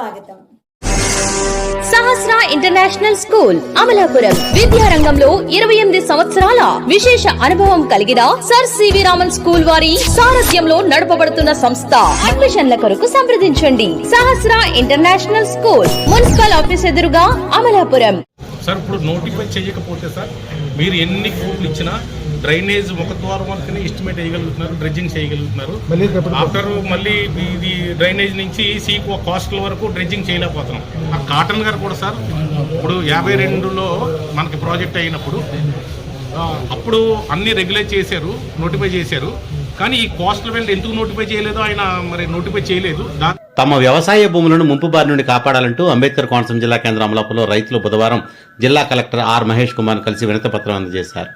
స్వాగతం. Sahasra international school Amalapuram. విద్యారంగంలో ఇరవై ఎనిమిది సంవత్సరాల విశేష అనుభవం కలిగిన సర్ సివి రామన్ స్కూల్ వారి సారథ్యంలో నడపబడుతున్న సంస్థ. అడ్మిషన్ల కొరకు సంప్రదించండి. Sahasra international school municipal office ఎదురుగా అమలాపురం. సార్ ఇప్పుడు నోటిఫై చేయకపోతే సార్ మీరు ఎన్ని కోట్లు ఇచ్చినా డ్రైనేజ్ ముఖద్వారం వరకునే ఎస్టిమేట్ చేయగలుగుతున్నారు. డ్రెడ్జింగ్ చేయగలుగుతున్నారు ఆఫ్టర్ మళ్ళీ ఇది డ్రైనేజ్ నుంచి సీ కాస్ట్ల వరకు డ్రెడ్జింగ్ చేయలేకపోతున్నాం. ఆ కాటన్ గారు కూడా సార్ ఇప్పుడు యాభై రెండులో మనకి ప్రాజెక్ట్ అయినప్పుడు అప్పుడు అన్ని రెగ్యులేట్ చేశారు నోటిఫై చేశారు. కానీ ఈ కోస్టల్ బెల్ట్ ఎందుకు నోటిఫై చేయలేదో ఆయన మరి నోటిఫై చేయలేదు. తమ వ్యవసాయ భూములను ముంపు బారి నుండి కాపాడాలంటూ అంబేద్కర్ కోనసీమ జిల్లా కేంద్రం అమలాపురంలో రైతులు బుధవారం జిల్లా కలెక్టర్ ఆర్ మహేష్ కుమార్ కలిసి వినతిపత్రం అందజేశారు.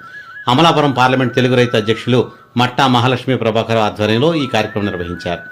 అమలాపురం పార్లమెంట్ తెలుగు రైతు అధ్యక్షులు మట్టా మహాలక్ష్మి ప్రభాకర్ ఆధ్వర్యంలో ఈ కార్యక్రమం నిర్వహించారు.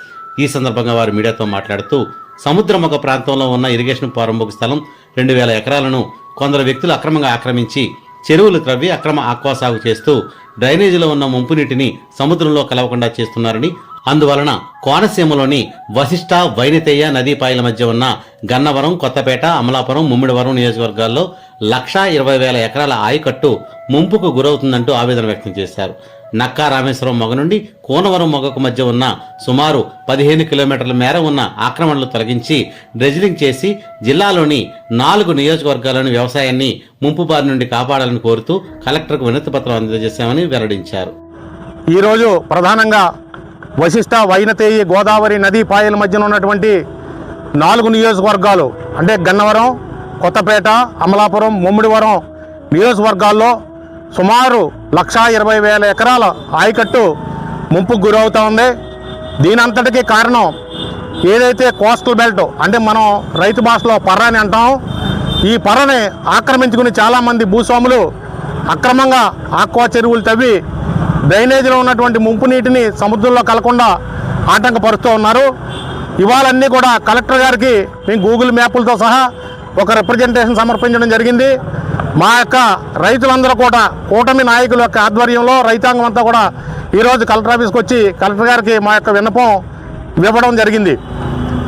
ఈ సందర్భంగా వారు మీడియాతో మాట్లాడుతూ సముద్రముఖ ప్రాంతంలో ఉన్న ఇరిగేషన్ ప్రారంభకు స్థలం రెండు వేల ఎకరాలను కొందరు వ్యక్తులు అక్రమంగా ఆక్రమించి చెరువులు త్రవ్వి అక్రమ ఆక్వా సాగు చేస్తూ డ్రైనేజీలో ఉన్న ముంపు నీటిని సముద్రంలో కలవకుండా చేస్తున్నారని అందువలన కోనసీమలోని వశిష్ట వైనితేయ నదీపాయల మధ్య ఉన్న గన్నవరం కొత్తపేట అమలాపురం ముమ్మిడివరం నియోజకవర్గాల్లో లక్షా ఇరవై వేల ఎకరాల ఆయకట్టు ముంపుకు గురవుతుందంటూ ఆవేదన వ్యక్తం చేశారు. నక్కా రామేశ్వరం మొగ నుండి కోనవరం మొగకు మధ్య ఉన్న సుమారు పదిహేను కిలోమీటర్ల మేర ఉన్న ఆక్రమణలు తొలగించి డ్రెజిలింగ్ చేసి జిల్లాలోని నాలుగు నియోజకవర్గాలను వ్యవసాయాన్ని ముంపు బారి నుండి కాపాడాలని కోరుతూ కలెక్టర్కు వినతి పత్రం అందజేశామని వెల్లడించారు. ఈరోజు ప్రధానంగా వశిష్ట వైనతేయి గోదావరి నదీ పాయల మధ్యన ఉన్నటువంటి నాలుగు నియోజకవర్గాలు అంటే గన్నవరం కొత్తపేట అమలాపురం ముమ్మిడివరం నియోజకవర్గాల్లో సుమారు లక్షా ఇరవై వేల ఎకరాల ఆయకట్టు ముంపుకు గురవుతూ ఉంది. దీనంతటికీ కారణం ఏదైతే కోస్టల్ బెల్ట్ అంటే మనం రైతు భాషలో పర్ర అని అంటాం ఈ పర్రని ఆక్రమించుకుని చాలామంది భూస్వాములు అక్రమంగా ఆక్వా చెరువులు తవ్వి డ్రైనేజీలో ఉన్నటువంటి ముంపు నీటిని సముద్రంలో కలకుండా ఆటంకపరుస్తూ ఉన్నారు. ఇవాళన్నీ కూడా కలెక్టర్ గారికి మేము గూగుల్ మ్యాపులతో సహా ఒక రిప్రజెంటేషన్ సమర్పించడం జరిగింది. మా యొక్క రైతులందరూ కూడా కూటమి నాయకుల యొక్క ఆధ్వర్యంలో రైతాంగం అంతా కూడా ఈరోజు కలెక్టర్ ఆఫీస్కి వచ్చి కలెక్టర్ గారికి మా యొక్క విన్నపం ఇవ్వడం జరిగింది.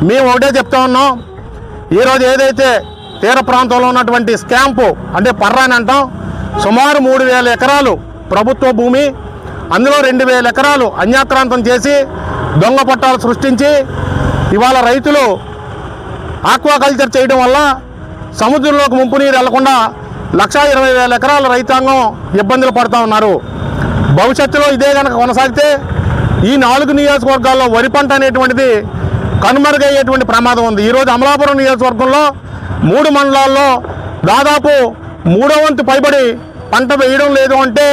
మేము ఒకటే చెప్తా ఉన్నాం. ఈరోజు ఏదైతే తీర ప్రాంతంలో ఉన్నటువంటి స్కాంపు అంటే పర్రా అని అంటాం సుమారు మూడు వేల ఎకరాలు ప్రభుత్వ భూమి అందులో రెండు వేల ఎకరాలు అన్యాక్రాంతం చేసి దొంగ పట్టాలు సృష్టించి ఇవాళ రైతులు ఆక్వాకల్చర్ చేయడం వల్ల సముద్రంలోకి ముంపు నీరు వెళ్ళకుండా లక్షా ఇరవై వేల ఎకరాల రైతాంగం ఇబ్బందులు పడుతూ ఉన్నారు. భవిష్యత్తులో ఇదే కనుక కొనసాగితే ఈ నాలుగు నియోజకవర్గాల్లో వరి పంట అనేటువంటిది కనుమరుగయ్యేటువంటి ప్రమాదం ఉంది. ఈరోజు అమలాపురం నియోజకవర్గంలో మూడు మండలాల్లో దాదాపు మూడో వంతు పైబడి పంట వేయడం లేదు అంటే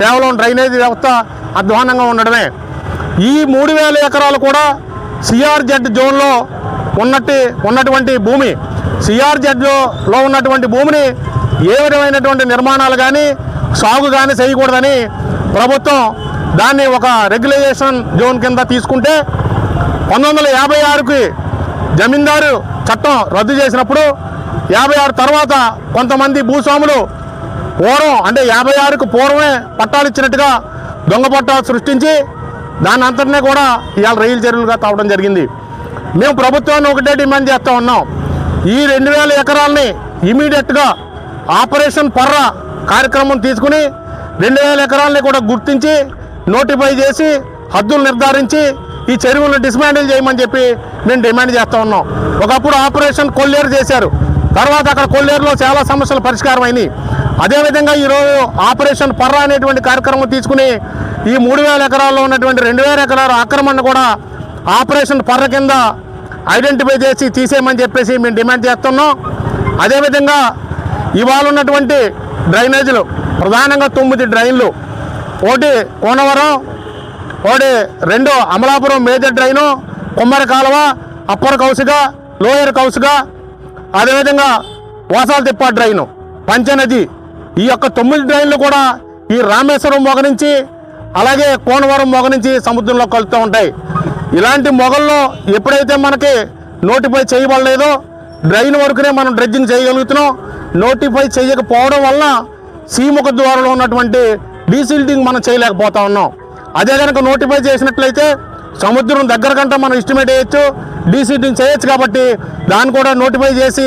కేవలం డ్రైనేజీ వ్యవస్థ అధ్వానంగా ఉండడమే. ఈ మూడు వేల ఎకరాలు కూడా సిఆర్జెడ్ జోన్లో ఉన్నట్టు ఉన్నటువంటి భూమి. సిఆర్జెడ్లో ఉన్నటువంటి భూమిని ఏ విధమైనటువంటి నిర్మాణాలు కానీ సాగు కానీ చేయకూడదని ప్రభుత్వం దాన్ని ఒక రెగ్యులేషన్ జోన్ కింద తీసుకుంటే పంతొమ్మిది వందల యాభై ఆరుకి జమీందారు చట్టం రద్దు చేసినప్పుడు యాభై ఆరు తర్వాత కొంతమంది భూస్వాములు పూర్వం అంటే యాభై ఆరుకు పూర్వమే పట్టాలు ఇచ్చినట్టుగా దొంగ పట్టాలు సృష్టించి దాని అంతటినే కూడా ఇవాళ రైలు చెరువులుగా తవ్వడం జరిగింది. మేము ప్రభుత్వాన్ని ఒకటే డిమాండ్ చేస్తూ ఉన్నాం. ఈ రెండు వేల ఎకరాలని ఇమీడియట్గా ఆపరేషన్ పర్ర కార్యక్రమం తీసుకుని రెండు వేల ఎకరాలని కూడా గుర్తించి నోటిఫై చేసి హద్దులు నిర్ధారించి ఈ చెరువులను డిస్మాండిల్ చేయమని చెప్పి మేము డిమాండ్ చేస్తూ ఉన్నాం. ఒకప్పుడు ఆపరేషన్ కొల్లేరు చేశారు. తర్వాత అక్కడ కొల్లేరులో చాలా సమస్యలు పరిష్కారం అయినాయి అదేవిధంగా ఈరోజు ఆపరేషన్ పర్ర అనేటువంటి కార్యక్రమం తీసుకుని ఈ మూడు వేల ఎకరాల్లో ఉన్నటువంటి రెండు వేల ఎకరాల ఆక్రమణ కూడా ఆపరేషన్ పర్ర కింద ఐడెంటిఫై చేసి తీసేయమని చెప్పేసి మేము డిమాండ్ చేస్తున్నాం. అదేవిధంగా ఇవాళ ఉన్నటువంటి డ్రైనేజీలు ప్రధానంగా తొమ్మిది డ్రైన్లు ఒకటి కోనవరం ఒకటి రెండు అమలాపురం మేజర్ డ్రైను కుమ్మరి కాలువ అప్పర్ కౌసుగ లోయర్ కౌసుగ అదేవిధంగా వాసాల తిప్ప డ్రైను పంచనది ఈ యొక్క తొమ్మిది డ్రైన్లు కూడా ఈ రామేశ్వరం మొగ నుంచి అలాగే కోనవరం మొగ నుంచి సముద్రంలో కలుతూ ఉంటాయి. ఇలాంటి మొగల్లో ఎప్పుడైతే మనకి నోటిఫై చేయబడలేదో డ్రైన్ వరకునే మనం డ్రెడ్జింగ్ చేయగలుగుతున్నాం. నోటిఫై చేయకపోవడం వల్ల సీముఖ ద్వారంలో ఉన్నటువంటి డీసిల్టింగ్ మనం చేయలేకపోతా ఉన్నాం. అదే కనుక నోటిఫై చేసినట్లయితే సముద్రం దగ్గర కంటే మనం ఎస్టిమేట్ చేయొచ్చు డీసీటింగ్ చేయొచ్చు కాబట్టి దాన్ని కూడా నోటిఫై చేసి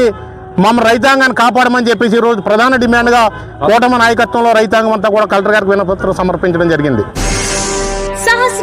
మమ్మల్ని రైతాంగాన్ని కాపాడమని చెప్పేసి ఈరోజు ప్రధాన డిమాండ్గా కూటమి నాయకత్వంలో రైతాంగం అంతా కూడా కలెక్టర్ గారికి వినపత్రం సమర్పించడం జరిగింది.